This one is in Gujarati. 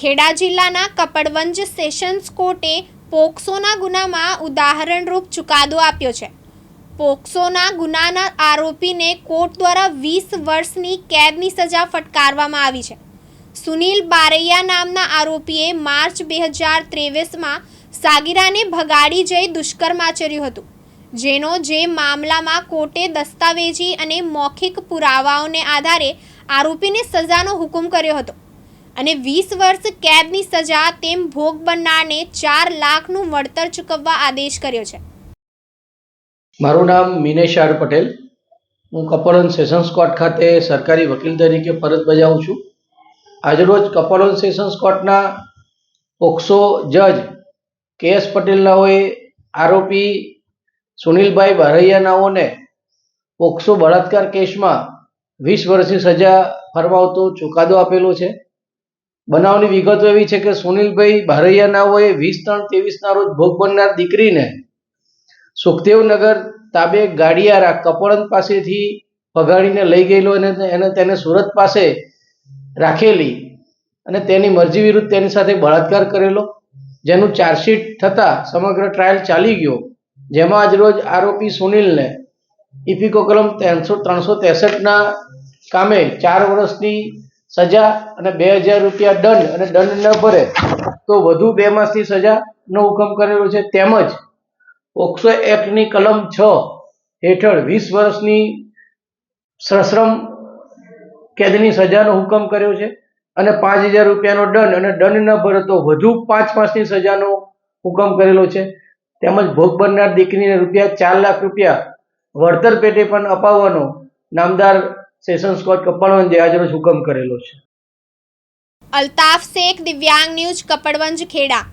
ખેડા જિલ્લાના કપડવંજ સેશન્સ કોર્ટે પોક્સોના ગુનામાં ઉદાહરણરૂપ ચુકાદો આપ્યો છે. પોક્સોના ગુનાના આરોપીને કોર્ટ દ્વારા વીસ વર્ષની કેદની સજા ફટકારવામાં આવી છે. સુનિલ બારૈયા નામના આરોપીએ માર્ચ બે હજાર ત્રેવીસમાં સાગીરાને ભગાડી જઈ દુષ્કર્મ આચર્યું હતું, જેનો જે મામલામાં કોર્ટે દસ્તાવેજી અને મૌખિક પુરાવાઓને આધારે આરોપીને સજાનો હુકમ કર્યો હતો. અને વીસ વર્ષ કેદની સજા તેમ ભોગ બનનારને ચાર લાખનું વળતર ચૂકવવા આદેશ કર્યો છે. મારું નામ મિનેશ આર પટેલ. હું કપોલન સેશન્સ કોર્ટ ખાતે સરકારી વકીલ તરીકે ફરજ બજાવું છું. આજરોજ કપોલન સેશન્સ કોર્ટના પોક્સો જજ કે એસ પટેલનાઓએ આરોપી સુનિલભાઈ બારૈયાનાઓને પોક્સો બળાત્કાર કેસમાં વીસ વર્ષની સજા ફરમાવતો ચુકાદો આપેલો છે. બનાવની વિગતો એવી છે કે સુનિલભાઈ હોય વીસ ત્રણ ત્રેવીસના રોજ ભોગ બનનાર દીકરીને સુખદેવનગર તાબે ગાડિયારા કપડન પાસેથી પગાડીને લઈ ગયેલો અને એને તેને સુરત પાસે રાખેલી અને તેની મરજી વિરુદ્ધ તેની સાથે બળાત્કાર કરેલો, જેનું ચાર્જશીટ થતાં સમગ્ર ટ્રાયલ ચાલી ગયો, જેમાં આજરોજ આરોપી સુનિલને ઇફિકો કલમ ત્રણસો ત્રણસો ત્રેસઠના કામે ચાર વર્ષની સજા અને બે હજાર રૂપિયા દંડ અને દંડ ન ભરે, તો વધુ બે માસની સજાનો હુકમ કરેલો છે. તેમજ ઓક્સો એક્ટની કલમ છ હેઠળ વીસ વર્ષની સશ્રમ કેદની સજાનો હુકમ કર્યો છે અને પાંચ હજાર રૂપિયાનો દંડ અને દંડ ન ભરે, તો વધુ પાંચ માસની સજાનો હુકમ કરેલો છે. તેમજ ભોગ બનનાર દીકરીને રૂપિયા ચાર લાખ રૂપિયા વળતર પેટે પણ અપાવવાનો નામદાર સેશન્સ કોર્ટ કપડવંજ આજરોજ હુકમ કરેલો છે. અલ્તાફ શેખ દિવ્યાંગ ન્યૂઝ કપડવંજ ખેડા.